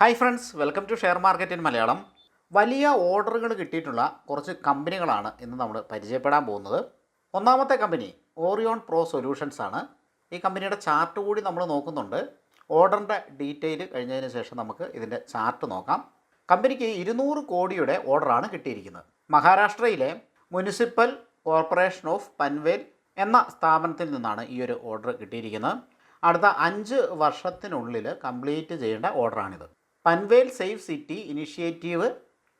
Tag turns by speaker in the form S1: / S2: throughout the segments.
S1: Hi friends welcome to share market in Malayalam വലിയ ഓർഡറുകൾ കിട്ടിയിട്ടുള്ള കുറച്ച് കമ്പനികളാണ് ഇന്ന് നമ്മൾ പരിചയപ്പെടാൻ പോകുന്നത്. ഒന്നാമത്തെ കമ്പനി ഓറിയോൺ പ്രോ സൊല്യൂഷൻസ് ആണ്. ഈ കമ്പനിയുടെ ചാർട്ട് കൂടി നമ്മൾ നോക്കുന്നുണ്ട്. ഓർഡറിന്റെ ഡീറ്റെയിൽ കഴിഞ്ഞതിന് ശേഷം നമുക്ക് ഇതിന്റെ ചാർട്ട് നോക്കാം. കമ്പനിക്ക് ഇരുന്നൂറ് കോടിയുടെ ഓർഡറാണ് കിട്ടിയിരിക്കുന്നത്. മഹാരാഷ്ട്രയിലെ മുനിസിപ്പൽ കോർപ്പറേഷൻ ഓഫ് പൻവേൽ എന്ന സ്ഥാപനത്തിൽ നിന്നാണ് ഈ ഒരു ഓർഡർ കിട്ടിയിരിക്കുന്നത്. അടുത്ത അഞ്ച് വർഷത്തിനുള്ളിൽ കംപ്ലീറ്റ് ചെയ്യേണ്ട ഓർഡറാണിത് പൻവേൽ സേഫ് സിറ്റി ഇനിഷ്യേറ്റീവ്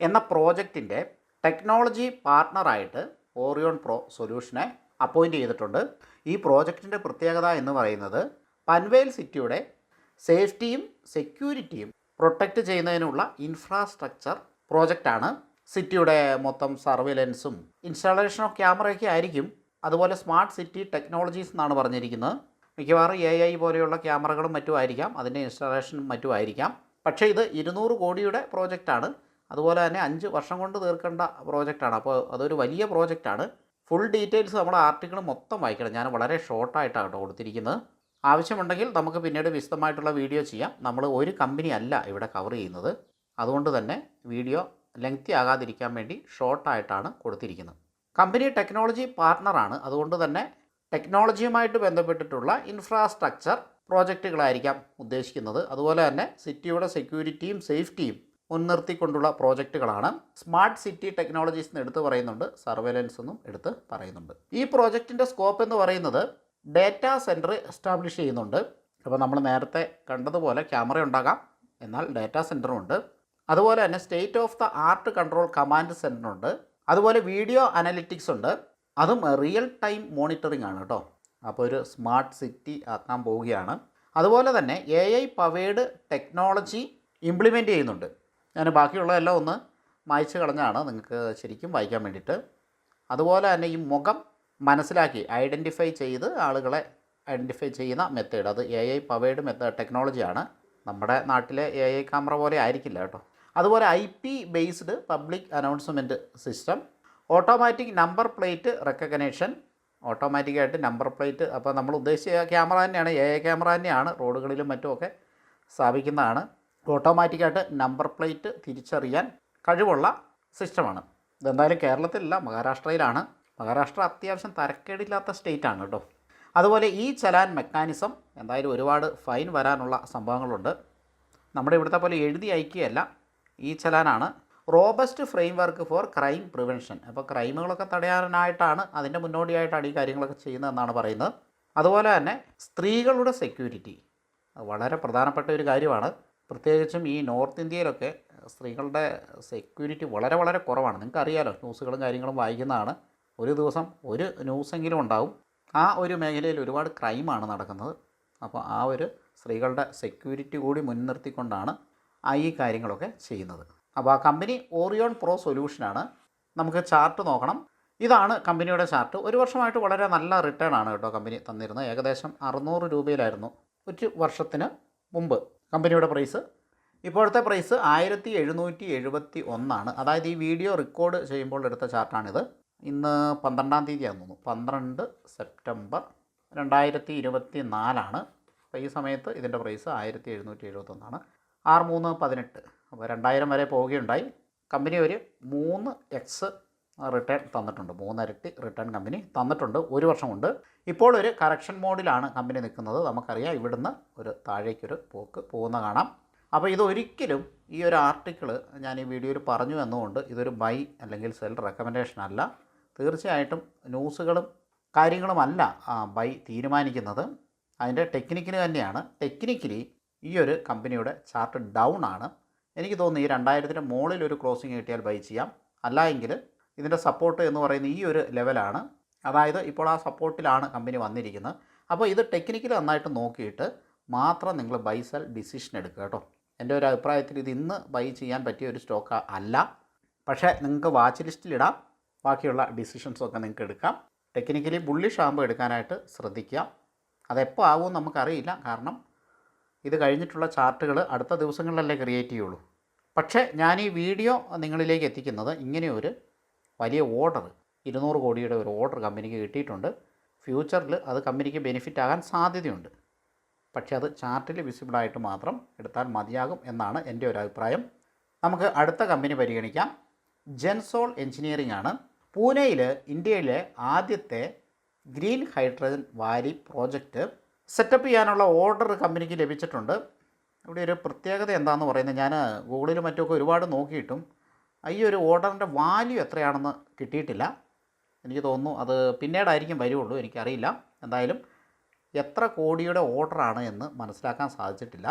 S1: എന്ന പ്രോജക്റ്റിന്റെ ടെക്നോളജി പാർട്ണറായിട്ട് ഓറിയോൺ പ്രോ സൊല്യൂഷനെ അപ്പോയിന്റ് ചെയ്തിട്ടുണ്ട്. ഈ പ്രോജക്റ്റിന്റെ പ്രത്യേകത എന്ന് പറയുന്നത് പൻവേൽ സിറ്റിയുടെ സേഫ്റ്റിയും സെക്യൂരിറ്റിയും പ്രൊട്ടക്റ്റ് ചെയ്യുന്നതിനുള്ള ഇൻഫ്രാസ്ട്രക്ചർ പ്രോജക്റ്റാണ്. സിറ്റിയുടെ മൊത്തം സർവൈലൻസും ഇൻസ്റ്റാളേഷൻ ഓഫ് ക്യാമറയൊക്കെ ആയിരിക്കും. അതുപോലെ സ്മാർട്ട് സിറ്റി ടെക്നോളജീസ് എന്നാണ് പറഞ്ഞിരിക്കുന്നത്. മിക്കവാറും എ ഐ പോലെയുള്ള ക്യാമറകളും മറ്റും ആയിരിക്കാം. അതിന്റെ ഇൻസ്റ്റാളേഷനും മറ്റും ആയിരിക്കാം. പക്ഷേ ഇത് ഇരുന്നൂറ് കോടിയുടെ പ്രോജക്റ്റാണ്. അതുപോലെ തന്നെ അഞ്ച് വർഷം കൊണ്ട് തീർക്കേണ്ട പ്രോജക്റ്റാണ്. അപ്പോൾ അതൊരു വലിയ പ്രോജക്റ്റാണ്. ഫുൾ ഡീറ്റെയിൽസ് നമ്മൾ ആർട്ടിക്കിൾ മൊത്തം വായിക്കണം. ഞാൻ വളരെ ഷോർട്ടായിട്ടാണ് കേട്ടോ കൊടുത്തിരിക്കുന്നത്. ആവശ്യമുണ്ടെങ്കിൽ നമുക്ക് പിന്നീട് വിശദമായിട്ടുള്ള വീഡിയോ ചെയ്യാം. നമ്മൾ ഒരു കമ്പനി അല്ല ഇവിടെ കവർ ചെയ്യുന്നത്. അതുകൊണ്ട് തന്നെ വീഡിയോ ലെങ്തി ആകാതിരിക്കാൻ വേണ്ടി ഷോർട്ടായിട്ടാണ് കൊടുത്തിരിക്കുന്നത്. കമ്പനി ടെക്നോളജി പാർട്ണറാണ്. അതുകൊണ്ട് തന്നെ ടെക്നോളജിയുമായിട്ട് ബന്ധപ്പെട്ടിട്ടുള്ള ഇൻഫ്രാസ്ട്രക്ചർ പ്രോജക്റ്റുകളായിരിക്കാം ഉദ്ദേശിക്കുന്നത്. അതുപോലെ തന്നെ സിറ്റിയുടെ സെക്യൂരിറ്റിയും സേഫ്റ്റിയും മുൻനിർത്തിക്കൊണ്ടുള്ള പ്രോജക്റ്റുകളാണ്. സ്മാർട്ട് സിറ്റി ടെക്നോളജീസ് എന്ന് എടുത്ത് പറയുന്നുണ്ട്. സർവേലൻസ് എന്നും എടുത്ത് പറയുന്നുണ്ട്. ഈ പ്രോജക്റ്റിന്റെ സ്കോപ്പ് എന്ന് പറയുന്നത് ഡേറ്റാ സെന്റർ എസ്റ്റാബ്ലിഷ് ചെയ്യുന്നുണ്ട്. അപ്പോൾ നമ്മൾ നേരത്തെ കണ്ടതുപോലെ ക്യാമറ ഉണ്ടാകാം. എന്നാൽ ഡേറ്റാ സെന്ററും ഉണ്ട്. അതുപോലെ തന്നെ state of the art control command സെന്ററുണ്ട് അതുപോലെ വീഡിയോ അനലിറ്റിക്സ് ഉണ്ട്. അതും റിയൽ ടൈം മോണിറ്ററിംഗ് ആണ് കേട്ടോ. അപ്പോൾ ഒരു സ്മാർട്ട് സിറ്റി ആക്കാൻ പോവുകയാണ്. അതുപോലെ തന്നെ A I powered technology implement ചെയ്യുന്നുണ്ട്. ഞാൻ ബാക്കിയുള്ളതെല്ലാം ഒന്ന് മായ്ച്ച് കളഞ്ഞാണ് നിങ്ങൾക്ക് ശരിക്കും വായിക്കാൻ വേണ്ടിയിട്ട്. അതുപോലെ തന്നെ ഈ മുഖം മനസ്സിലാക്കി ഐഡന്റിഫൈ ചെയ്ത് ആളുകളെ ഐഡന്റിഫൈ ചെയ്യുന്ന മെത്തേഡ് അത് എ ഐ പവേഡ് മെത്തേഡ് ടെക്നോളജിയാണ് നമ്മുടെ നാട്ടിലെ എ ഐ ക്യാമറ പോലെ ആയിരിക്കില്ല കേട്ടോ. അതുപോലെ I P based public announcement system automatic number plate recognition ഓട്ടോമാറ്റിക്കായിട്ട് നമ്പർ പ്ലേറ്റ് അപ്പോൾ നമ്മൾ ഉദ്ദേശിച്ച ക്യാമറ തന്നെയാണ് എ ക്യാമറ തന്നെയാണ് റോഡുകളിലും മറ്റുമൊക്കെ സ്ഥാപിക്കുന്നതാണ്. ഓട്ടോമാറ്റിക്കായിട്ട് നമ്പർ പ്ലേറ്റ് തിരിച്ചറിയാൻ കഴിവുള്ള സിസ്റ്റമാണ്. ഇതെന്തായാലും കേരളത്തിലല്ല മഹാരാഷ്ട്രയിലാണ്. മഹാരാഷ്ട്ര അത്യാവശ്യം തരക്കേടില്ലാത്ത സ്റ്റേറ്റാണ് കേട്ടോ. അതുപോലെ ഈ ചലാൻ മെക്കാനിസം എന്തായാലും ഒരുപാട് ഫൈൻ വരാനുള്ള സംഭവങ്ങളുണ്ട്. നമ്മുടെ ഇവിടുത്തെ പോലെ എഴുതി അയക്കുകയല്ല ഈ ചലാനാണ് robust framework for crime prevention. അപ്പോൾ ക്രൈമുകളൊക്കെ തടയാനായിട്ടാണ് അതിന്റെ മുന്നോടിയായിട്ടാണ് ഈ കാര്യങ്ങളൊക്കെ ചെയ്യുന്നതെന്നാണ് പറയുന്നത്. അതുപോലെ തന്നെ സ്ത്രീകളുടെ സെക്യൂരിറ്റി. വളരെ പ്രധാനപ്പെട്ട ഒരു കാര്യമാണ്. പ്രത്യേകിച്ചും ഈ നോർത്ത് ഇന്ത്യയിലൊക്കെ സ്ത്രീകളുടെ സെക്യൂരിറ്റി വളരെ വളരെ കുറവാണ്. നിങ്ങൾക്ക് അറിയാലോ ന്യൂസുകളും കാര്യങ്ങളും വായിക്കുന്നതാണ്. ഒരു ദിവസം ഒരു ന്യൂസെങ്കിലും ഉണ്ടാവും. ആ ഒരു മേഖലയിൽ ഒരുപാട് ക്രൈമാണ് നടക്കുന്നത്. അപ്പോൾ ആ ഒരു സ്ത്രീകളുടെ സെക്യൂരിറ്റി കൂടി മുൻനിർത്തിക്കൊണ്ടാണ് ഈ കാര്യങ്ങളൊക്കെ ചെയ്യുന്നത്. അപ്പോൾ ആ കമ്പനി ഓറിയോൺ പ്രോ സൊല്യൂഷനാണ് നമുക്ക് ചാർട്ട് നോക്കണം. ഇതാണ് കമ്പനിയുടെ ചാർട്ട് ഒരു വർഷമായിട്ട് വളരെ നല്ല റിട്ടേൺ ആണ് കേട്ടോ കമ്പനി തന്നിരുന്നത്. ഏകദേശം അറുന്നൂറ് രൂപയിലായിരുന്നു ഒരു വർഷത്തിന് മുമ്പ് കമ്പനിയുടെ പ്രൈസ് ഇപ്പോഴത്തെ പ്രൈസ് ആയിരത്തി എഴുന്നൂറ്റി എഴുപത്തി ഒന്നാണ് അതായത് ഈ വീഡിയോ റെക്കോർഡ് ചെയ്യുമ്പോൾ എടുത്ത ചാർട്ടാണിത് ഇന്ന് പന്ത്രണ്ടാം തീയതിയാണെന്ന് തോന്നുന്നു. പന്ത്രണ്ട് സെപ്റ്റംബർ രണ്ടായിരത്തി ഇരുപത്തി നാലാണ് അപ്പോൾ ഈ സമയത്ത് ഇതിന്റെ പ്രൈസ് ആയിരത്തി എഴുന്നൂറ്റി എഴുപത്തൊന്നാണ് ആറ് മൂന്ന് പതിനെട്ട്. അപ്പോൾ രണ്ടായിരം വരെ പോവുകയുണ്ടായി. കമ്പനി ഒരു മൂന്ന് എക്സ് റിട്ടേൺ തന്നിട്ടുണ്ട്. മൂന്നരട്ടി റിട്ടേൺ കമ്പനി തന്നിട്ടുണ്ട് ഒരു വർഷം കൊണ്ട്. ഇപ്പോൾ ഒരു കറക്ഷൻ മോഡിലാണ് കമ്പനി നിൽക്കുന്നത്. നമുക്കറിയാം ഇവിടുന്ന് ഒരു താഴേക്കൊരു പോക്ക് പോകുന്ന കാണാം. അപ്പോൾ ഇതൊരിക്കലും ഈ ഒരു ആർട്ടിക്കിൾ ഞാൻ ഈ വീഡിയോയിൽ പറഞ്ഞു എന്നുകൊണ്ട് ഇതൊരു ബൈ അല്ലെങ്കിൽ സെൽ റെക്കമെൻഡേഷൻ അല്ല. തീർച്ചയായിട്ടും ന്യൂസുകളും കാര്യങ്ങളുമല്ല ബൈ തീരുമാനിക്കുന്നത്. അതിന്റെ ടെക്നിക്കിന് തന്നെയാണ്. ടെക്നിക്കലി ഈ ഒരു കമ്പനിയുടെ ചാർട്ട് ഡൗൺ ആണ്. എനിക്ക് തോന്നുന്നു ഈ രണ്ടായിരത്തിന്റെ മുകളിൽ ഒരു ക്രോസിങ് കിട്ടിയാൽ ബൈ ചെയ്യാം. അല്ല എങ്കിൽ ഇതിന്റെ സപ്പോർട്ട് എന്ന് പറയുന്ന ഈ ഒരു ലെവലാണ് അതായത് ഇപ്പോൾ ആ സപ്പോർട്ടിലാണ് കമ്പനി വന്നിരിക്കുന്നത്. അപ്പോൾ ഇത് ടെക്നിക്കലി നന്നായിട്ട് നോക്കിയിട്ട് മാത്രം നിങ്ങൾ ബൈ സെൽ ഡിസിഷൻ എടുക്കുക കേട്ടോ. എന്റെ ഒരു അഭിപ്രായത്തിൽ ഇത് ഇന്ന് ബൈ ചെയ്യാൻ പറ്റിയ ഒരു സ്റ്റോക്ക് അല്ല. പക്ഷേ നിങ്ങൾക്ക് വാച്ച് ലിസ്റ്റിലിടാം ബാക്കിയുള്ള ഡിസിഷൻസൊക്കെ നിങ്ങൾക്ക് എടുക്കാം. ടെക്നിക്കലി ബുള്ളിഷ് ആകുമ്പോൾ എടുക്കാനായിട്ട് ശ്രദ്ധിക്കുക. അതെപ്പോൾ ആകുമെന്ന് നമുക്കറിയില്ല. കാരണം ഇത് കഴിഞ്ഞിട്ടുള്ള ചാർട്ടുകൾ അടുത്ത ദിവസങ്ങളിലല്ലേ ക്രിയേറ്റ് ചെയ്യുള്ളൂ പക്ഷേ ഞാൻ ഈ വീഡിയോ നിങ്ങളിലേക്ക് എത്തിക്കുന്നത് ഇങ്ങനെയൊരു വലിയ ഓർഡർ ഇരുന്നൂറ് കോടിയുടെ ഒരു ഓർഡർ കമ്പനിക്ക് കിട്ടിയിട്ടുണ്ട്. ഫ്യൂച്ചറിൽ അത് കമ്പനിക്ക് ബെനിഫിറ്റ് ആകാൻ സാധ്യതയുണ്ട്. പക്ഷേ അത് ചാർട്ടിൽ വിസിബിളായിട്ട് മാത്രം എടുത്താൽ മതിയാകും എന്നാണ് എന്റെ ഒരു അഭിപ്രായം. നമുക്ക് അടുത്ത കമ്പനി പരിഗണിക്കാം. ജെൻസോൾ എഞ്ചിനീയറിംഗ് ആണ്. പൂനെയിൽ ഇന്ത്യയിലെ ആദ്യത്തെ green hydrogen valley project setup ചെയ്യാനുള്ള ഓർഡർ കമ്പനിക്ക് ലഭിച്ചിട്ടുണ്ട്. ഇവിടെ ഒരു പ്രത്യേകത എന്താണെന്ന് പറയുന്നത് ഞാൻ ഗൂഗിളിലും മറ്റുമൊക്കെ ഒരുപാട് നോക്കിയിട്ടും ഈ ഒരു ഓർഡറിന്റെ വാല്യൂ എത്രയാണെന്ന് കിട്ടിയിട്ടില്ല. എനിക്ക് തോന്നുന്നു അത് പിന്നീടായിരിക്കും വരുള്ളൂ എനിക്കറിയില്ല. എന്തായാലും എത്ര കോടിയുടെ ഓർഡറാണ് എന്ന് മനസ്സിലാക്കാൻ സാധിച്ചിട്ടില്ല.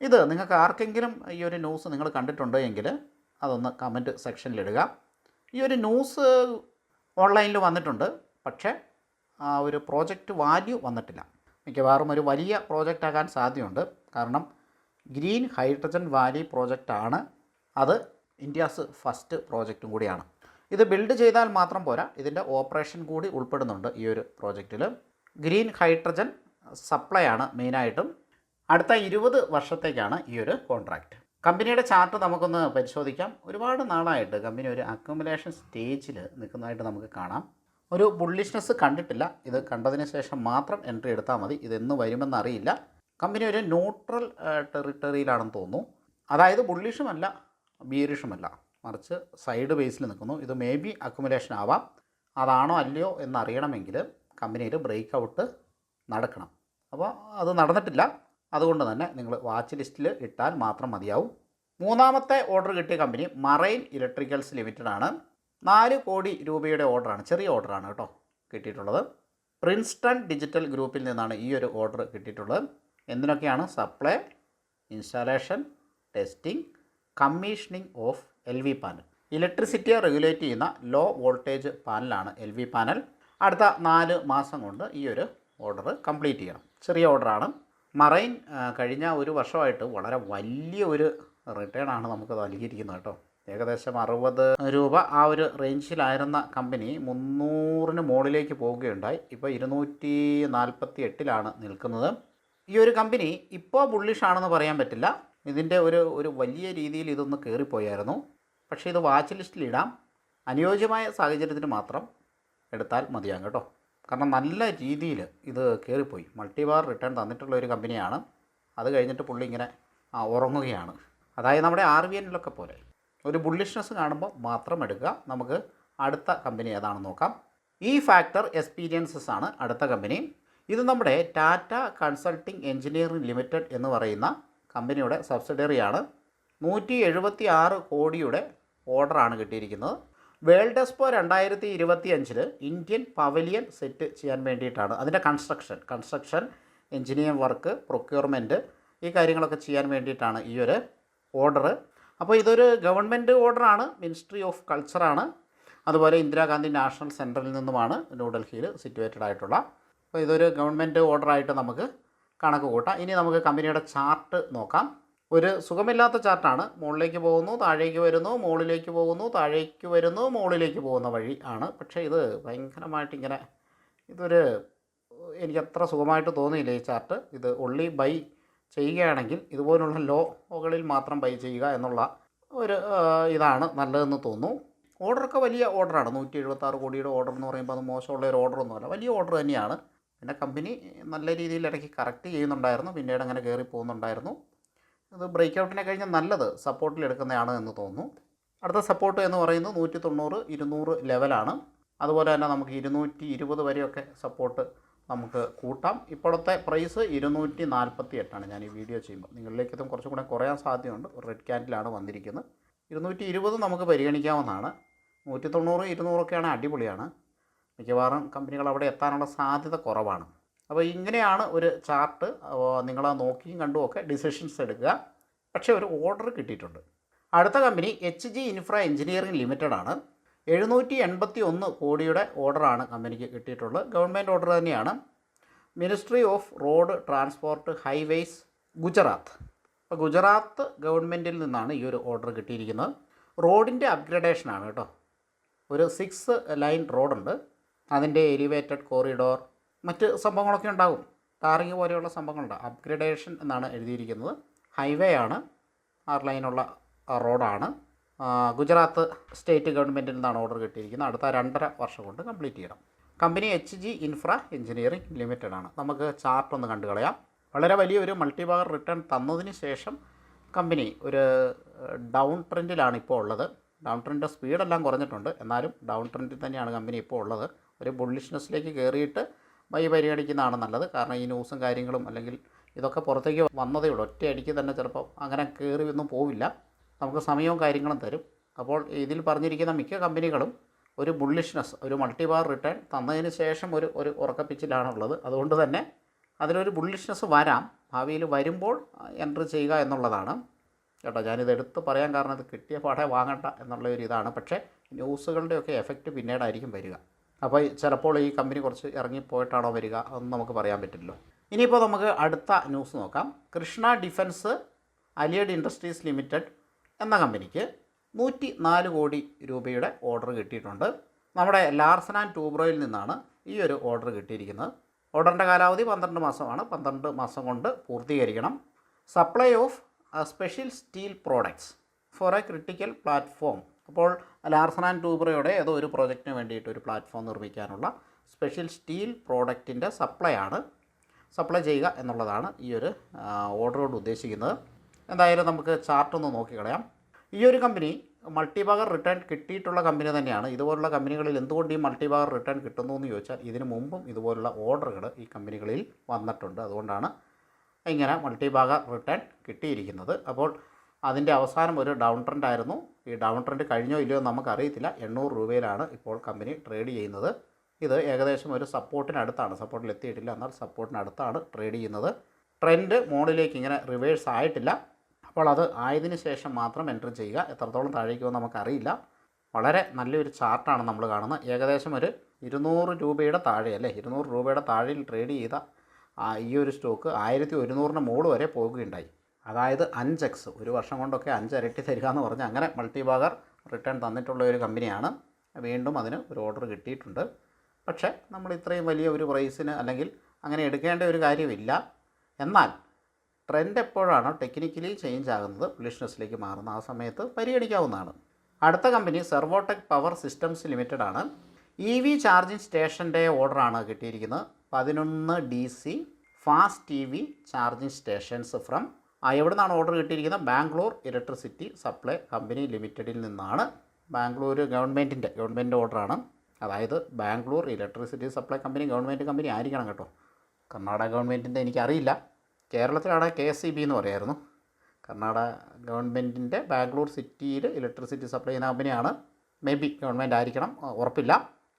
S1: ഇത് നിങ്ങൾക്ക് ആർക്കെങ്കിലും ഈ ഒരു ന്യൂസ് നിങ്ങൾ കണ്ടിട്ടുണ്ടോ എങ്കിൽ അതൊന്ന് കമന്റ് സെക്ഷനിലിടുക ഈ ഒരു ന്യൂസ് ഓൺലൈനിൽ വന്നിട്ടുണ്ട് പക്ഷേ ആ ഒരു പ്രോജക്റ്റ് വാല്യൂ വന്നിട്ടില്ല. മിക്കവാറും ഒരു വലിയ പ്രോജക്റ്റ് ആകാൻ സാധ്യതയുണ്ട്. കാരണം ഗ്രീൻ ഹൈഡ്രജൻ വാലി പ്രോജക്റ്റാണ്. അത് ഇന്ത്യാസ് ഫസ്റ്റ് പ്രോജക്റ്റും കൂടിയാണ്. ഇത് ബിൽഡ് ചെയ്താൽ മാത്രം പോരാ ഇതിന്റെ ഓപ്പറേഷൻ കൂടി ഉൾപ്പെടുന്നുണ്ട് ഈ ഒരു പ്രോജക്റ്റിൽ. ഗ്രീൻ ഹൈഡ്രജൻ സപ്ലൈ ആണ് മെയിനായിട്ടും. അടുത്ത ഇരുപത് വർഷത്തേക്കാണ് ഈ ഒരു കോൺട്രാക്റ്റ് കമ്പനിയുടെ ചാർട്ട് നമുക്കൊന്ന് പരിശോധിക്കാം. ഒരുപാട് നാളായിട്ട് കമ്പനി ഒരു അക്യുമുലേഷൻ സ്റ്റേജിൽ നിൽക്കുന്നതായിട്ട് നമുക്ക് കാണാം. ഒരു ബുള്ളിഷ്നെസ് കണ്ടിട്ടില്ല. ഇത് കണ്ടതിന് ശേഷം മാത്രം എൻട്രി എടുത്താൽ മതി. ഇതെന്ന് വരുമെന്ന് അറിയില്ല. കമ്പനി ഒരു ന്യൂട്രൽ ടെറിട്ടറിയിലാണെന്ന് തോന്നുന്നു. അതായത് ബുള്ളിഷുമല്ല ബീരിഷുമല്ല മറിച്ച് സൈഡ് ബേസിൽ നിൽക്കുന്നു. ഇത് മേ ബി അക്കുമുലേഷൻ ആവാം. അതാണോ അല്ലയോ എന്നറിയണമെങ്കിൽ കമ്പനിയിൽ ബ്രേക്ക് ഔട്ട് നടക്കണം. അപ്പോൾ അത് നടന്നിട്ടില്ല. അതുകൊണ്ട് തന്നെ നിങ്ങൾ വാച്ച് ലിസ്റ്റിൽ ഇട്ടാൽ മാത്രം മതിയാവും. മൂന്നാമത്തെ ഓർഡർ കിട്ടിയ കമ്പനി മറൈൻ ഇലക്ട്രിക്കൽസ് ലിമിറ്റഡ് ആണ്. നാല് കോടി രൂപയുടെ ഓർഡറാണ് ചെറിയ ഓർഡറാണ് കേട്ടോ കിട്ടിയിട്ടുള്ളത്. പ്രിൻസ്റ്റൺ ഡിജിറ്റൽ ഗ്രൂപ്പിൽ നിന്നാണ് ഈ ഒരു ഓർഡർ കിട്ടിയിട്ടുള്ളത്. എന്തിനൊക്കെയാണ്? Supply installation testing commissioning of L V panel. ഇലക്ട്രിസിറ്റിയെ regulate ചെയ്യുന്ന ലോ വോൾട്ടേജ് പാനലാണ് എൽ വി പാനൽ. അടുത്ത നാല് മാസം കൊണ്ട് ഈ ഒരു ഓർഡർ കംപ്ലീറ്റ് ചെയ്യണം. ചെറിയ ഓർഡറാണ്. മറൈൻ കഴിഞ്ഞ ഒരു വർഷമായിട്ട് വളരെ വലിയ ഒരു റിട്ടേൺ ആണ് നമുക്ക് നൽകിയിരിക്കുന്നത് കേട്ടോ. ഏകദേശം അറുപത് രൂപ ആ ഒരു റേഞ്ചിലായിരുന്ന കമ്പനി മുന്നൂറിന് മുകളിലേക്ക് പോവുകയുണ്ടായി. ഇപ്പോൾ ഇരുന്നൂറ്റി നാൽപ്പത്തി എട്ടിലാണ് നിൽക്കുന്നത്. ഈ ഒരു കമ്പനി ഇപ്പോൾ ബുള്ളിഷ് ആണെന്ന് പറയാൻ പറ്റില്ല. ഇതിന്റെ ഒരു ഒരു വലിയ രീതിയിൽ ഇതൊന്ന് കയറിപ്പോയായിരുന്നു പക്ഷേ ഇത് വാച്ച് ലിസ്റ്റിലിടാം അനുയോജ്യമായ സാഹചര്യത്തിന് മാത്രം എടുത്താൽ മതിയാകും കേട്ടോ. കാരണം നല്ല രീതിയിൽ ഇത് കയറിപ്പോയി മൾട്ടിബാർ റിട്ടേൺ തന്നിട്ടുള്ള ഒരു കമ്പനിയാണ്. അത് കഴിഞ്ഞിട്ട് പുള്ളി ഇങ്ങനെ ഉറങ്ങുകയാണ്. അതായത് നമ്മുടെ ആർ വി എന്നിലൊക്കെ പോലെ. ഒരു ബുള്ളിഷ്നെസ് കാണുമ്പോൾ മാത്രം എടുക്കുക. നമുക്ക് അടുത്ത കമ്പനി ഏതാണെന്ന് നോക്കാം. ഈ ഫാക്ടർ എക്സ്പീരിയൻസസ് ആണ് അടുത്ത കമ്പനി ഇത് നമ്മുടെ ടാറ്റ കൺസൾട്ടിംഗ് എഞ്ചിനീയറിംഗ് ലിമിറ്റഡ് എന്ന് പറയുന്ന കമ്പനിയുടെ സബ്സിഡറിയാണ് നൂറ്റി എഴുപത്തി ആറ് കോടിയുടെ ഓർഡറാണ് കിട്ടിയിരിക്കുന്നത്. വേൾഡ് എക്സ്പോ രണ്ടായിരത്തി ഇരുപത്തി അഞ്ചിൽ ഇന്ത്യൻ പവലിയൻ സെറ്റ് ചെയ്യാൻ വേണ്ടിയിട്ടാണ്. അതിന്റെ construction construction engineer work procurement ഈ കാര്യങ്ങളൊക്കെ ചെയ്യാൻ വേണ്ടിയിട്ടാണ് ഈ ഒരു ഓർഡർ അപ്പോൾ ഇതൊരു ഗവൺമെന്റ് ഓർഡറാണ് മിനിസ്ട്രി ഓഫ് കൾച്ചറാണ്. അതുപോലെ ഇന്ദിരാഗാന്ധി നാഷണൽ സെന്ററിൽ നിന്നുമാണ് ന്യൂഡൽഹിയിൽ സിറ്റുവേറ്റഡ് ആയിട്ടുള്ള. അപ്പോൾ ഇതൊരു ഗവൺമെന്റ് ഓർഡറായിട്ട് നമുക്ക് കണക്ക് കൂട്ടാം. ഇനി നമുക്ക് കമ്പനിയുടെ ചാർട്ട് നോക്കാം. ഒരു സുഖമില്ലാത്ത ചാർട്ടാണ്. മുകളിലേക്ക് പോകുന്നു താഴേക്ക് വരുന്നു മുകളിലേക്ക് പോകുന്നു താഴേക്ക് വരുന്നു മുകളിലേക്ക് പോകുന്ന വഴി ആണ്. പക്ഷേ ഇത് ഭയങ്കരമായിട്ട് ഇങ്ങനെ ഇതൊരു എനിക്ക് അത്ര സുഖമായിട്ട് തോന്നിയില്ല ഈ ചാർട്ട്. ഇത് ഒള്ളി ബൈ ചെയ്യുകയാണെങ്കിൽ ഇതുപോലുള്ള ലോകളിൽ മാത്രം ബൈ ചെയ്യുക എന്നുള്ള ഒരു ഇതാണ് നല്ലതെന്ന് തോന്നുന്നു. ഓർഡറൊക്കെ വലിയ ഓർഡറാണ്. നൂറ്റി എഴുപത്താറ് കോടിയുടെ ഓർഡർ എന്ന് പറയുമ്പോൾ അത് മോശമുള്ള ഒരു ഓർഡറൊന്നുമല്ല. വലിയ ഓർഡർ തന്നെയാണ്. പിന്നെ കമ്പനി നല്ല രീതിയിൽ ഇടയ്ക്ക് കറക്റ്റ് ചെയ്യുന്നുണ്ടായിരുന്നു. പിന്നീട് അങ്ങനെ കയറി പോകുന്നുണ്ടായിരുന്നു. ഇത് ബ്രേക്ക് ഔട്ടിനെ കഴിഞ്ഞാൽ നല്ലത് സപ്പോർട്ടിൽ എടുക്കുന്നതാണ് എന്ന് തോന്നുന്നു. അടുത്ത സപ്പോർട്ട് എന്ന് പറയുന്നത് നൂറ്റി തൊണ്ണൂറ് ഇരുന്നൂറ് ലെവലാണ്. അതുപോലെ തന്നെ നമുക്ക് ഇരുന്നൂറ്റി ഇരുപത് വരെയൊക്കെ സപ്പോർട്ട് നമുക്ക് കൂട്ടാം. ഇപ്പോഴത്തെ പ്രൈസ് ഇരുന്നൂറ്റി നാൽപ്പത്തി എട്ടാണ് ഞാൻ ഈ വീഡിയോ ചെയ്യുമ്പോൾ. നിങ്ങളിലേക്ക് ഇതും കുറച്ചും കൂടെ കുറയാൻ സാധ്യതയുണ്ട്. റെഡ് ക്യാൻഡിലാണ് വന്നിരിക്കുന്നത്. ഇരുന്നൂറ്റി ഇരുപത് നമുക്ക് പരിഗണിക്കാവുന്നതാണ്. നൂറ്റി തൊണ്ണൂറ് ഇരുന്നൂറൊക്കെയാണ് അടിപൊളിയാണ്. മിക്കവാറും കമ്പനികൾ അവിടെ എത്താനുള്ള സാധ്യത കുറവാണ്. അപ്പോൾ ഇങ്ങനെയാണ് ഒരു ചാർട്ട് നിങ്ങൾ നോക്കിയും കണ്ടും ഒക്കെ ഡിസിഷൻസ് എടുക്കുക. പക്ഷേ ഒരു ഓർഡർ കിട്ടിയിട്ടുണ്ട്. അടുത്ത company H G infra engineering limited ആണ്. എഴുന്നൂറ്റി എൺപത്തി ഒന്ന് കോടിയുടെ ഓർഡറാണ് കമ്പനിക്ക് കിട്ടിയിട്ടുള്ളത്. ഗവൺമെന്റ് ഓർഡർ തന്നെയാണ്. Ministry of road transport highways Gujarat. അപ്പോൾ ഗുജറാത്ത് ഗവൺമെന്റിൽ നിന്നാണ് ഈ ഒരു ഓർഡർ കിട്ടിയിരിക്കുന്നത്. റോഡിന്റെ അപ്ഗ്രഡേഷനാണ് കേട്ടോ. ഒരു സിക്സ് ലൈൻ റോഡുണ്ട്. അതിന്റെ എലിവേറ്റഡ് കോറിഡോർ മറ്റ് സംഭവങ്ങളൊക്കെ ഉണ്ടാകും. ടാറിങ് പോലെയുള്ള സംഭവങ്ങളുണ്ട്. അപ്ഗ്രഡേഷൻ എന്നാണ് എഴുതിയിരിക്കുന്നത്. ഹൈവേ ആണ് ആറ് ലൈനുള്ള റോഡാണ്. ഗുജറാത്ത് സ്റ്റേറ്റ് ഗവൺമെന്റിൽ നിന്നാണ് ഓർഡർ കിട്ടിയിരിക്കുന്നത്. അടുത്ത രണ്ടര വർഷം കൊണ്ട് കംപ്ലീറ്റ് ചെയ്യണം. Company H G infra engineering limited ആണ് നമുക്ക് ചാർട്ട് ഒന്ന് കണ്ടു കളയാം. വളരെ വലിയൊരു മൾട്ടി ബാഗർ റിട്ടേൺ തന്നതിന് ശേഷം കമ്പനി ഒരു ഡൗൺ ട്രെൻഡിലാണ് ഇപ്പോൾ ഉള്ളത്. ഡൗൺ ട്രെൻഡിന്റെ സ്പീഡെല്ലാം കുറഞ്ഞിട്ടുണ്ട്. എന്നാലും ഡൗൺ ട്രെൻഡിൽ തന്നെയാണ് കമ്പനി ഇപ്പോൾ ഉള്ളത്. ഒരു ബുള്ളിഷ്നെസ്സിലേക്ക് കയറിയിട്ട് ബൈ പരിഗണിക്കുന്നതാണ് നല്ലത്. കാരണം ഈ ന്യൂസും കാര്യങ്ങളും അല്ലെങ്കിൽ ഇതൊക്കെ പുറത്തേക്ക് വന്നതേ ഉള്ളൂ. ഒറ്റയടിക്ക് തന്നെ ചിലപ്പോൾ അങ്ങനെ കയറി ഒന്നും പോവില്ല. നമുക്ക് സമയവും കാര്യങ്ങളും തരും. അപ്പോൾ ഇതിൽ പറഞ്ഞിരിക്കുന്ന മിക്ക കമ്പനികളും ഒരു ബുള്ളിഷ്നെസ് ഒരു മൾട്ടി ബാർ റിട്ടേൺ തന്നതിന് ശേഷം ഒരു ഒരു ഉറക്കപ്പിച്ചിലാണുള്ളത് അതുകൊണ്ട് തന്നെ അതിലൊരു ബുള്ളിഷ്നെസ് വരാം. ഭാവിയിൽ വരുമ്പോൾ എന്റർ ചെയ്യുക എന്നുള്ളതാണ്. കേട്ടോ ഞാനിത് എടുത്ത് പറയാൻ കാരണം ഇത് കിട്ടിയ പാടെ വാങ്ങണ്ട എന്നുള്ള ഒരു ഇതാണ്. പക്ഷേ ന്യൂസുകളുടെയൊക്കെ എഫക്റ്റ് പിന്നീടായിരിക്കും വരിക. അപ്പോൾ ചിലപ്പോൾ ഈ കമ്പനി കുറച്ച് ഇറങ്ങിപ്പോയിട്ടാണോ വരിക അതൊന്നും നമുക്ക് പറയാൻ പറ്റില്ലല്ലോ. ഇനിയിപ്പോൾ നമുക്ക് അടുത്ത ന്യൂസ് നോക്കാം. Krishna defence allied industries limited എന്ന കമ്പനിക്ക് നൂറ്റി നാല് കോടി രൂപയുടെ ഓർഡർ കിട്ടിയിട്ടുണ്ട്. നമ്മുടെ ലാർസൻ ആൻഡ് ടൂബ്രോയിൽ നിന്നാണ് ഈ ഒരു ഓർഡർ കിട്ടിയിരിക്കുന്നത്. ഓർഡറിന്റെ കാലാവധി പന്ത്രണ്ട് മാസമാണ്. പന്ത്രണ്ട് മാസം കൊണ്ട് പൂർത്തീകരിക്കണം. Supply of special steel products for a critical platform. അപ്പോൾ ലാർസൻ ആൻഡ് ടൂബ്രയുടെ ഏതോ ഒരു പ്രോജക്റ്റിന് വേണ്ടിയിട്ട് ഒരു പ്ലാറ്റ്ഫോം നിർമ്മിക്കാനുള്ള സ്പെഷ്യൽ സ്റ്റീൽ പ്രോഡക്റ്റിന്റെ സപ്ലൈ ആണ്. സപ്ലൈ ചെയ്യുക എന്നുള്ളതാണ് ഈ ഒരു ഓർഡറോട് ഉദ്ദേശിക്കുന്നത്. എന്തായാലും നമുക്ക് ചാർട്ടൊന്ന് നോക്കിക്കളയാം. ഈ ഒരു കമ്പനി മൾട്ടിബാഗർ റിട്ടേൺ കിട്ടിയിട്ടുള്ള കമ്പനി തന്നെയാണ്. ഇതുപോലുള്ള കമ്പനികളിൽ എന്തുകൊണ്ട് ഈ മൾട്ടിബാഗർ റിട്ടേൺ കിട്ടുന്നു എന്ന് ചോദിച്ചാൽ ഇതിനു മുമ്പും ഇതുപോലുള്ള ഓർഡറുകൾ ഈ കമ്പനികളിൽ വന്നിട്ടുണ്ട്. അതുകൊണ്ടാണ് ഇങ്ങനെ മൾട്ടിബാഗർ റിട്ടേൺ കിട്ടിയിരിക്കുന്നത്. അപ്പോൾ അതിന്റെ അവസാനം ഒരു ഡൗൺ ട്രെൻഡ് ആയിരുന്നു. ഈ ഡൗൺ ട്രെൻഡ് കഴിഞ്ഞോ ഇല്ലയോ നമുക്കറിയത്തില്ല. എണ്ണൂറ് രൂപയിലാണ് ഇപ്പോൾ കമ്പനി ട്രേഡ് ചെയ്യുന്നത്. ഇത് ഏകദേശം ഒരു സപ്പോർട്ടിനടുത്താണ് സപ്പോർട്ടിൽ എത്തിയിട്ടില്ല. എന്നാൽ സപ്പോർട്ടിനടുത്താണ് ട്രേഡ് ചെയ്യുന്നത്. ട്രെൻഡ് മോഡിലേക്ക് ഇങ്ങനെ റിവേഴ്സ് ആയിട്ടില്ല. അപ്പോൾ അത് ആയതിനു ശേഷം മാത്രം എന്റർ ചെയ്യുക. എത്രത്തോളം താഴേക്ക് പോകുന്ന നമുക്കറിയില്ല. വളരെ നല്ലൊരു ചാർട്ടാണ് നമ്മൾ കാണുന്നത്. ഏകദേശം ഒരു ഇരുന്നൂറ് രൂപയുടെ താഴെ അല്ലേ? ഇരുന്നൂറ് രൂപയുടെ താഴെയിൽ ട്രേഡ് ചെയ്ത ഈ ഒരു സ്റ്റോക്ക് ആയിരത്തി ഒരുന്നൂറിന് മുകളിൽ വരെ പോകുകയുണ്ടായി. അതായത് അഞ്ച് എക്സ് ഒരു വർഷം കൊണ്ടൊക്കെ അഞ്ച് ഇരട്ടി തരിക എന്ന് പറഞ്ഞ് അങ്ങനെ മൾട്ടിബാഗർ റിട്ടേൺ തന്നിട്ടുള്ള ഒരു കമ്പനിയാണ് വീണ്ടും അതിന് ഒരു ഓർഡർ കിട്ടിയിട്ടുണ്ട്. പക്ഷേ നമ്മൾ ഇത്രയും വലിയ ഒരു പ്രൈസിന് അല്ലെങ്കിൽ അങ്ങനെ എടുക്കേണ്ട ഒരു കാര്യമില്ല. എന്നാൽ ട്രെൻഡ് എപ്പോഴാണോ ടെക്നിക്കലി ചേഞ്ച് ആകുന്നത് ബുള്ളിഷ്നെസ്സിലേക്ക് മാറുന്ന ആ സമയത്ത് പരിഗണിക്കാവുന്നതാണ്. അടുത്ത company Servotech power systems limited ആണ് ഇ വി ചാർജിങ് സ്റ്റേഷന്റെ ഓർഡറാണ് കിട്ടിയിരിക്കുന്നത്. പതിനൊന്ന് D C fast T V charging stations from എവിടെ നിന്നാണ് ഓർഡർ കിട്ടിയിരിക്കുന്നത്? ബാംഗ്ലൂർ ഇലക്ട്രിസിറ്റി സപ്ലൈ കമ്പനി ലിമിറ്റഡിൽ നിന്നാണ്. ബാംഗ്ലൂർ ഗവൺമെന്റിന്റെ ഗവൺമെന്റ് ഓർഡറാണ്. അതായത് Bangalore electricity supply company government company ആയിരിക്കണം കേട്ടോ. കർണാടക ഗവൺമെന്റിന്റെ എനിക്കറിയില്ല. കേരളത്തിലാണ് കെ എസ് സി ബി എന്ന് പറയായിരുന്നു. കർണാടക ഗവൺമെന്റിന്റെ ബാംഗ്ലൂർ സിറ്റിയിൽ ഇലക്ട്രിസിറ്റി സപ്ലൈ ചെയ്യുന്ന കമ്പനിയാണ് മേ ബി ഗവൺമെന്റ് ആയിരിക്കണം ഉറപ്പില്ല.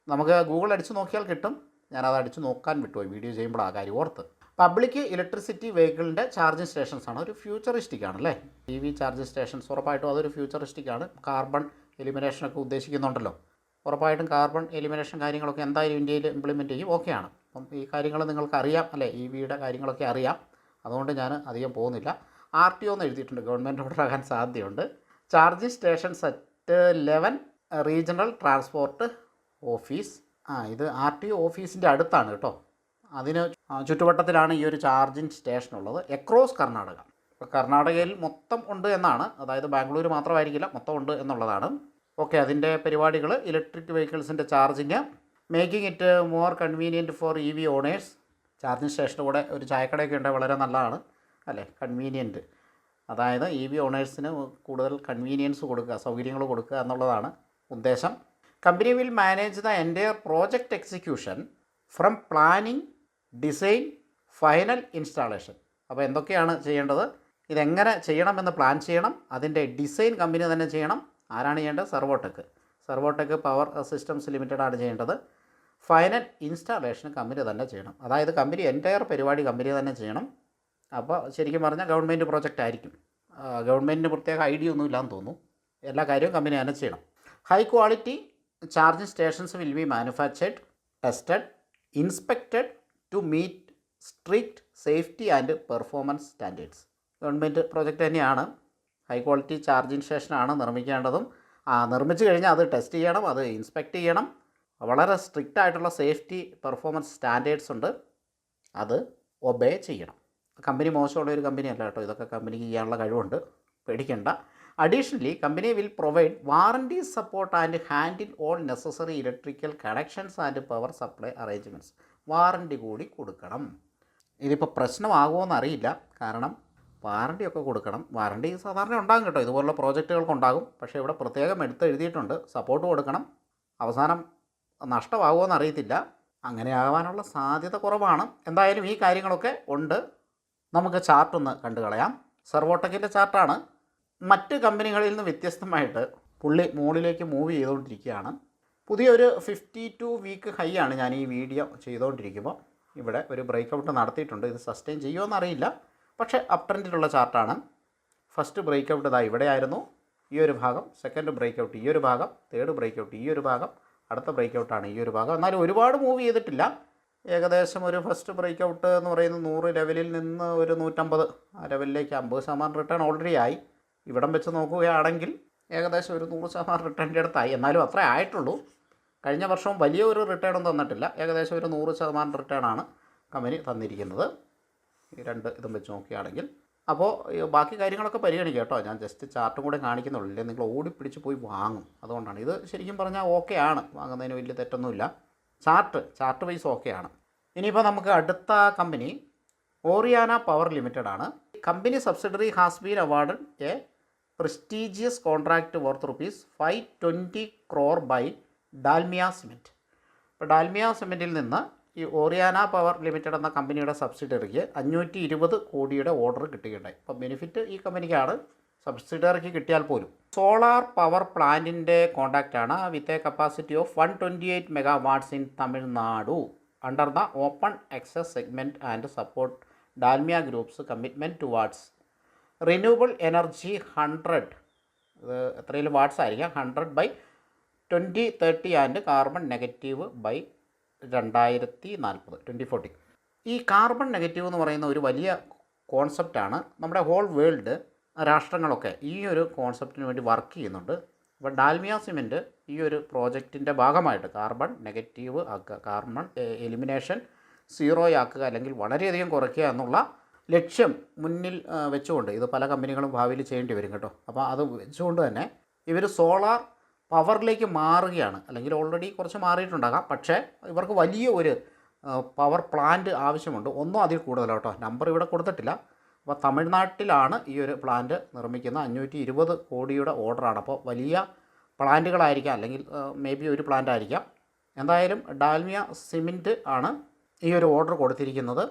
S1: നമുക്ക് ഗൂഗിൾ അടിച്ച് നോക്കിയാൽ കിട്ടും. ഞാനത് അടിച്ച് നോക്കാൻ വിട്ടുപോയി വീഡിയോ ചെയ്യുമ്പോൾ ആ കാര്യം ഓർത്ത്. പബ്ലിക് ഇലക്ട്രിസിറ്റി വെഹിക്കിളിന്റെ ചാർജിങ് സ്റ്റേഷൻസ് ആണ്. ഒരു ഫ്യൂച്ചറിസ്റ്റിക് ആണ് അല്ലേ? ടി വി ചാർജിങ് സ്റ്റേഷൻസ് ഉറപ്പായിട്ടും അതൊരു ഫ്യൂച്ചറിസ്റ്റിക് ആണ്. കാർബൺ എലിമിനേഷനൊക്കെ ഉദ്ദേശിക്കുന്നുണ്ടല്ലോ. ഉറപ്പായിട്ടും കാർബൺ എലിമിനേഷൻ കാര്യങ്ങളൊക്കെ എന്തായാലും ഇന്ത്യയിൽ ഇംപ്ലിമെന്റ് ചെയ്യും. ഓക്കെയാണ് അപ്പം ഈ കാര്യങ്ങൾ നിങ്ങൾക്ക് അറിയാം അല്ലേ? ഇ വിയുടെ കാര്യങ്ങളൊക്കെ അറിയാം. അതുകൊണ്ട് ഞാൻ അധികം പോകുന്നില്ല. ആർ ടി ഒ എന്ന് എഴുതിയിട്ടുണ്ട്. ഗവൺമെന്റ് ഓർഡർ ആകാൻ സാധ്യതയുണ്ട്. Charge station set eleven regional transport office ആ ഇത് ആർ ടി ഒ ഓഫീസിന്റെ അടുത്താണ് കേട്ടോ. അതിന് ചുറ്റുവട്ടത്തിലാണ് ഈ ഒരു ചാർജിങ് സ്റ്റേഷൻ ഉള്ളത്. എക്രോസ് കർണാടക. ഇപ്പോൾ കർണാടകയിൽ മൊത്തം ഉണ്ട് എന്നാണ്. അതായത് ബാംഗ്ലൂർ മാത്രമായിരിക്കില്ല മൊത്തം ഉണ്ട് എന്നുള്ളതാണ്. ഓക്കെ അതിന്റെ പരിപാടികൾ electric വെഹിക്കിൾസിന്റെ charging making it more convenient for E V owners charging സ്റ്റേഷന്റെ കൂടെ ഒരു ചായക്കടയൊക്കെ ഉണ്ടെങ്കിൽ വളരെ നല്ലതാണ് അല്ലേ? കൺവീനിയന്റ് അതായത് ഇ വി ഓണേഴ്സിന് കൂടുതൽ കൺവീനിയൻസ് കൊടുക്കുക സൗകര്യങ്ങൾ കൊടുക്കുക എന്നുള്ളതാണ് ഉദ്ദേശം. കമ്പനി വിൽ മാനേജ് ദ എന്റെ project execution from planning design final installation അപ്പോൾ എന്തൊക്കെയാണ് ചെയ്യേണ്ടത്? ഇതെങ്ങനെ ചെയ്യണമെന്ന് പ്ലാൻ ചെയ്യണം. അതിന്റെ ഡിസൈൻ കമ്പനി തന്നെ ചെയ്യണം. ആരാണ് ചെയ്യേണ്ടത്? സെർവോടെക് സെർവോടെക് പവർ സിസ്റ്റംസ് ലിമിറ്റഡാണ് ചെയ്യേണ്ടത്. ഫൈനൽ ഇൻസ്റ്റാളേഷൻ കമ്പനി തന്നെ ചെയ്യണം. അതായത് കമ്പനി എന്റയർ പരിപാടി കമ്പനി തന്നെ ചെയ്യണം. അപ്പോൾ ശരിക്കും പറഞ്ഞാൽ ഗവൺമെന്റ് പ്രോജക്റ്റ് ആയിരിക്കും. ഗവൺമെന്റിന് പ്രത്യേക ഐഡിയ ഒന്നും ഇല്ലാന്ന് തോന്നുന്നു. എല്ലാ കാര്യവും കമ്പനി തന്നെ ചെയ്യണം. High quality charging stations will be manufactured tested inspected to meet strict safety and performance standards government project തന്നെയാണ്. ഹൈ ക്വാളിറ്റി ചാർജിങ് സ്റ്റേഷനാണ് നിർമ്മിക്കേണ്ടതും. നിർമ്മിച്ചു കഴിഞ്ഞാൽ അത് ടെസ്റ്റ് ചെയ്യണം അത് ഇൻസ്പെക്റ്റ് ചെയ്യണം. വളരെ സ്ട്രിക്റ്റ് ആയിട്ടുള്ള സേഫ്റ്റി പെർഫോമൻസ് സ്റ്റാൻഡേർഡ്സ് ഉണ്ട്. അത് ഒബേ ചെയ്യണം. കമ്പനി മോശമുള്ള ഒരു കമ്പനി അല്ല കേട്ടോ. ഇതൊക്കെ കമ്പനിക്ക് ചെയ്യാനുള്ള കഴിവുണ്ട്. പേടിക്കേണ്ട. Additionally company will provide warranty support and handle all necessary electrical connections and power supply arrangements warranty കൂടി കൊടുക്കണം. ഇതിപ്പോൾ പ്രശ്നമാകുമോ എന്നറിയില്ല കാരണം വാറണ്ടി ഒക്കെ കൊടുക്കണം. വാറണ്ടി സാധാരണ ഉണ്ടാകും കേട്ടോ. ഇതുപോലുള്ള പ്രോജക്റ്റുകൾക്ക് ഉണ്ടാകും പക്ഷേ ഇവിടെ പ്രത്യേകം എടുത്ത് എഴുതിയിട്ടുണ്ട് സപ്പോർട്ട് കൊടുക്കണം. അവസാനം നഷ്ടമാകുമോ എന്നറിയത്തില്ല അങ്ങനെ ആകാനുള്ള സാധ്യത കുറവാണ്. എന്തായാലും ഈ കാര്യങ്ങളൊക്കെ ഉണ്ട്. നമുക്ക് ചാർട്ടൊന്ന് കണ്ടു കളയാം സെർവോട്ടക്കിന്റെ ചാർട്ടാണ്. മറ്റ് കമ്പനികളിൽ നിന്ന് വ്യത്യസ്തമായിട്ട് പുള്ളി മുകളിലേക്ക് മൂവ് ചെയ്തുകൊണ്ടിരിക്കുകയാണ്. പുതിയൊരു ഫിഫ്റ്റി ടു വീക്ക് ഹൈ ആണ് ഞാൻ ഈ വീഡിയോ ചെയ്തുകൊണ്ടിരിക്കുമ്പോൾ. ഇവിടെ ഒരു ബ്രേക്ക് ഔട്ട് നടത്തിയിട്ടുണ്ട്. ഇത് സസ്റ്റെയിൻ ചെയ്യുമോ അറിയില്ല പക്ഷേ അപ് ട്രെൻഡിലുള്ള ചാർട്ടാണ്. ഫസ്റ്റ് ബ്രേക്ക് ഔട്ട് ഇതാ ഇവിടെയായിരുന്നു. ഈ ഒരു ഭാഗം സെക്കൻഡ് ബ്രേക്ക് ഔട്ട് ഈ ഒരു ഭാഗം തേർഡ് ബ്രേക്ക് ഔട്ട് ഈ ഒരു ഭാഗം. അടുത്ത ബ്രേക്ക് ഔട്ടാണ് ഈ ഒരു ഭാഗം. എന്നാലും ഒരുപാട് മൂവ് ചെയ്തിട്ടില്ല. ഏകദേശം ഒരു ഫസ്റ്റ് ബ്രേക്ക് ഔട്ട് എന്ന് പറയുന്ന നൂറ് ലെവലിൽ നിന്ന് ഒരു നൂറ്റമ്പത് ആ ലെവലിലേക്ക് അമ്പത് ശതമാനം റിട്ടേൺ ഓൾറെഡി ആയി. ഇവിടം വെച്ച് നോക്കുകയാണെങ്കിൽ ഏകദേശം ഒരു നൂറ് ശതമാനം റിട്ടേണിന്റെ അടുത്തായി. എന്നാലും അത്രേ ആയിട്ടുള്ളൂ. കഴിഞ്ഞ വർഷവും വലിയൊരു റിട്ടേണും തന്നിട്ടില്ല. ഏകദേശം ഒരു നൂറ് ശതമാനം റിട്ടേണാണ് കമ്പനി തന്നിരിക്കുന്നത്. ഈ രണ്ട് ഇതും വെച്ച് നോക്കുകയാണെങ്കിൽ അപ്പോൾ ബാക്കി കാര്യങ്ങളൊക്കെ പരിഗണിക്കുക കേട്ടോ. ഞാൻ ജസ്റ്റ് ചാർട്ടും കൂടെ കാണിക്കുന്നുള്ളൂ. നിങ്ങൾ ഓടിപ്പിടിച്ച് പോയി വാങ്ങും. അതുകൊണ്ടാണ്. ഇത് ശരിക്കും പറഞ്ഞാൽ ഓക്കെ ആണ്. വാങ്ങുന്നതിന് വലിയ തെറ്റൊന്നുമില്ല. ചാർട്ട് ചാർട്ട് വൈസ് ഓക്കെ ആണ്. ഇനിയിപ്പോൾ നമുക്ക് അടുത്ത കമ്പനി ഓറിയാന പവർ ലിമിറ്റഡ് ആണ്. Company subsidiary has been award a prestigious contract worth rupees five twenty crore by Dalmia cement ഇപ്പോൾ ഡാൽമിയ സിമെന്റിൽ നിന്ന് ഈ ഓറിയാന പവർ ലിമിറ്റഡ് എന്ന കമ്പനിയുടെ സബ്സിഡറിക്ക് അഞ്ഞൂറ്റി ഇരുപത് കോടിയുടെ ഓർഡർ കിട്ടുകയുണ്ടായി. അപ്പോൾ ബെനിഫിറ്റ് ഈ കമ്പനിക്കാണ്. സബ്സിഡറിക്ക് കിട്ടിയാൽ പോലും. സോളാർ പവർ പ്ലാന്റിന്റെ കോൺട്രാക്റ്റാണ് with a capacity of one twenty eight megawatts in Tamil Nadu. Under the open access segment and support Dalmia groups commitment towards. Renewable energy hundred. ഇത് എത്രയും വാട്ട്സ് ആയിരിക്കാം? Hundred by twenty thirty and carbon negative by രണ്ടായിരത്തി നാൽപ്പത് twenty forty ഈ carbon negative എന്ന് പറയുന്ന ഒരു വലിയ കോൺസെപ്റ്റാണ് നമ്മുടെ ഹോൾ വേൾഡ് രാഷ്ട്രങ്ങളൊക്കെ ഈ ഒരു കോൺസെപ്റ്റിന് വേണ്ടി വർക്ക് ചെയ്യുന്നുണ്ട്. അപ്പോൾ ഡാൽമിയ സിമെന്റ് ഈ ഒരു പ്രോജക്റ്റിന്റെ ഭാഗമായിട്ട് കാർബൺ നെഗറ്റീവ് ആക്കുക കാർബൺ എലിമിനേഷൻ സീറോ ആക്കുക അല്ലെങ്കിൽ വളരെയധികം കുറയ്ക്കുക എന്നുള്ള ലക്ഷ്യം മുന്നിൽ വെച്ചുകൊണ്ട് ഇത് പല കമ്പനികളും ഭാവിയിൽ ചെയ്യേണ്ടി വരും കേട്ടോ. അപ്പോൾ അത് വെച്ചുകൊണ്ട് തന്നെ ഇവർ സോളാർ പവറിലേക്ക് മാറുകയാണ്. അല്ലെങ്കിൽ ഓൾറെഡി കുറച്ച് മാറിയിട്ടുണ്ടാകാം. പക്ഷേ ഇവർക്ക് വലിയ ഒരു പവർ പ്ലാന്റ് ആവശ്യമുണ്ട്. ഒന്നും അതിൽ കൂടുതലാണ് കേട്ടോ. നമ്പർ ഇവിടെ കൊടുത്തിട്ടില്ല. അപ്പോൾ തമിഴ്നാട്ടിലാണ് ഈ ഒരു പ്ലാന്റ് നിർമ്മിക്കുന്ന അഞ്ഞൂറ്റി ഇരുപത് കോടിയുടെ ഓർഡറാണ് അപ്പോൾ വലിയ പ്ലാന്റുകളായിരിക്കാം അല്ലെങ്കിൽ മേ ബി ഒരു പ്ലാന്റ് ആയിരിക്കാം. എന്തായാലും ഡാൽമിയ സിമെന്റ് ആണ് ഈ ഒരു ഓർഡർ കൊടുത്തിരിക്കുന്നത്.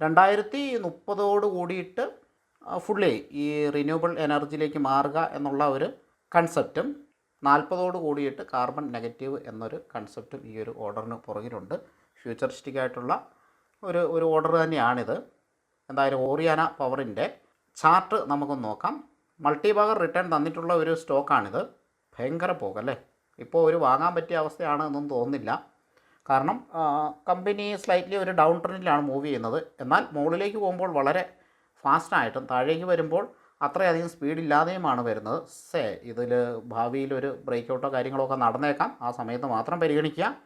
S1: രണ്ടായിരത്തി മുപ്പതോട് കൂടിയിട്ട് ഫുള്ളി ഈ റിന്യൂവബിൾ എനർജിയിലേക്ക് മാറുക എന്നുള്ള ഒരു കൺസെപ്റ്റും നാൽപ്പതോട് കൂടിയിട്ട് കാർബൺ നെഗറ്റീവ് എന്നൊരു കൺസെപ്റ്റും ഈ ഒരു ഓർഡറിന് പുറകിലുണ്ട്. ഫ്യൂച്ചറിസ്റ്റിക് ആയിട്ടുള്ള ഒരു ഒരു ഓർഡർ തന്നെയാണിത്. എന്തായാലും ഓറിയാന പവറിന്റെ ചാർട്ട് നമുക്കൊന്ന് നോക്കാം. മൾട്ടി ബാഗർ റിട്ടേൺ തന്നിട്ടുള്ള ഒരു സ്റ്റോക്കാണിത് ഭയങ്കര പോകല്ലേ? ഇപ്പോൾ ഒരു വാങ്ങാൻ പറ്റിയ അവസ്ഥയാണ് എന്നൊന്നും തോന്നുന്നില്ല. കാരണം കമ്പനി സ്ലൈറ്റ്ലി ഒരു ഡൗൺ ട്രെൻഡിലാണ് മൂവ് ചെയ്യുന്നത്. എന്നാൽ മുകളിലേക്ക് പോകുമ്പോൾ വളരെ ഫാസ്റ്റായിട്ടും താഴേക്ക് വരുമ്പോൾ അത്രയധികം സ്പീഡില്ലാതെയുമാണ് വരുന്നത്. സേ ഇതിൽ ഭാവിയിൽ ഒരു ബ്രേക്ക് ഔട്ടോ കാര്യങ്ങളോ ഒക്കെ നടന്നേക്കാം. ആ സമയത്ത് മാത്രം പരിഗണിക്കുക.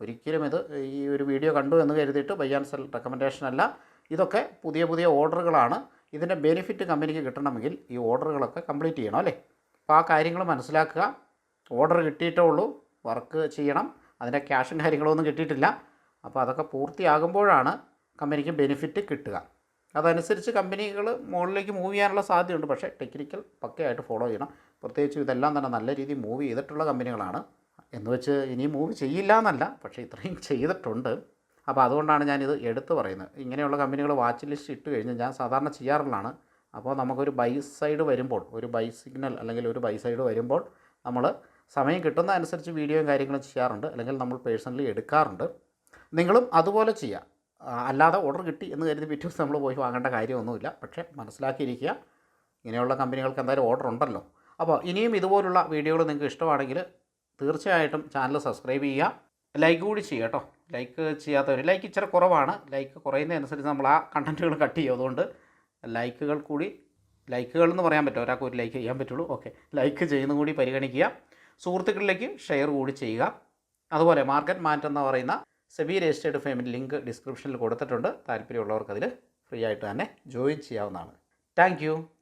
S1: ഒരിക്കലും ഇത് ഈ ഒരു വീഡിയോ കണ്ടു എന്ന് കരുതിയിട്ട് ബൈ ആൻഡ് സെൽ റെക്കമെൻഡേഷൻ അല്ല. ഇതൊക്കെ പുതിയ പുതിയ ഓർഡറുകളാണ്. ഇതിന്റെ ബെനിഫിറ്റ് കമ്പനിക്ക് കിട്ടണമെങ്കിൽ ഈ ഓർഡറുകളൊക്കെ കംപ്ലീറ്റ് ചെയ്യണം അല്ലേ? അപ്പോൾ ആ കാര്യങ്ങൾ മനസ്സിലാക്കുക. ഓർഡർ കിട്ടിയിട്ടേ ഉള്ളൂ. വർക്ക് ചെയ്യണം. അതിന്റെ ക്യാഷും കാര്യങ്ങളൊന്നും കിട്ടിയിട്ടില്ല. അപ്പോൾ അതൊക്കെ പൂർത്തിയാകുമ്പോഴാണ് കമ്പനിക്ക് ബെനിഫിറ്റ് കിട്ടുക. അതനുസരിച്ച് കമ്പനികൾ മുകളിലേക്ക് മൂവ് ചെയ്യാനുള്ള സാധ്യതയുണ്ട്. പക്ഷേ ടെക്നിക്കൽ പക്കയായിട്ട് ഫോളോ ചെയ്യണം. പ്രത്യേകിച്ച് ഇതെല്ലാം തന്നെ നല്ല രീതിയിൽ മൂവ് ചെയ്തിട്ടുള്ള കമ്പനികളാണ്. എന്ന് വെച്ച് ഇനിയും മൂവ് ചെയ്യില്ല എന്നല്ല പക്ഷേ ഇത്രയും ചെയ്തിട്ടുണ്ട്. അപ്പോൾ അതുകൊണ്ടാണ് ഞാനിത് എടുത്തു പറയുന്നത്. ഇങ്ങനെയുള്ള കമ്പനികൾ വാച്ച് ലിസ്റ്റ് ഇട്ട് കഴിഞ്ഞാൽ ഞാൻ സാധാരണ ചെയ്യാറുള്ളതാണ്. അപ്പോൾ നമുക്കൊരു ബൈ സൈഡ് വരുമ്പോൾ ഒരു ബൈ സിഗ്നൽ അല്ലെങ്കിൽ ഒരു ബൈ സൈഡ് വരുമ്പോൾ നമ്മൾ സമയം കിട്ടുന്ന അനുസരിച്ച് വീഡിയോയും കാര്യങ്ങളും ചെയ്യാറുണ്ട്. അല്ലെങ്കിൽ നമ്മൾ പേഴ്സണലി എടുക്കാറുണ്ട്. നിങ്ങളും അതുപോലെ ചെയ്യുക ആ, അല്ലാതെ ഓർഡർ കിട്ടി എന്ന് കരുതി പിറ്റേ ദിവസം നമ്മൾ പോയി വാങ്ങേണ്ട കാര്യമൊന്നുമില്ല. പക്ഷേ മനസ്സിലാക്കിയിരിക്കുക ഇങ്ങനെയുള്ള കമ്പനികൾക്ക് എന്തായാലും ഓർഡർ ഉണ്ടല്ലോ. അപ്പോൾ ഇനിയും ഇതുപോലുള്ള വീഡിയോകൾ നിങ്ങൾക്ക് ഇഷ്ടമാണെങ്കിൽ തീർച്ചയായിട്ടും ചാനൽ സബ്സ്ക്രൈബ് ചെയ്യുക. ലൈക്ക് കൂടി ചെയ്യുക കേട്ടോ. ലൈക്ക് ചെയ്യാത്തവർ ലൈക്ക് ഇച്ചിരി കുറവാണ്. ലൈക്ക് കുറയുന്നതനുസരിച്ച് നമ്മൾ ആ കണ്ടന്റുകൾ കട്ട് ചെയ്യും. അതുകൊണ്ട് ലൈക്കുകൾ കൂടി ലൈക്കുകൾ എന്ന് പറയാൻ പറ്റും ഒരാൾക്ക് ഒരു ലൈക്ക് ചെയ്യാൻ പറ്റുള്ളൂ. ഓക്കെ ലൈക്ക് ചെയ്യുന്നതും കൂടി പരിഗണിക്കുക. സുഹൃത്തുക്കളിലേക്ക് ഷെയർ കൂടി ചെയ്യുക. അതുപോലെ മാർക്കറ്റ് മാറ്റ് എന്ന് പറയുന്ന സെബി രജിസ്റ്റേർഡ് ഫേമിന്റെ ലിങ്ക് ഡിസ്ക്രിപ്ഷനിൽ കൊടുത്തിട്ടുണ്ട്. താല്പര്യമുള്ളവർക്ക് അതിൽ ഫ്രീ ആയിട്ട് തന്നെ ജോയിൻ ചെയ്യാവുന്നതാണ്. താങ്ക്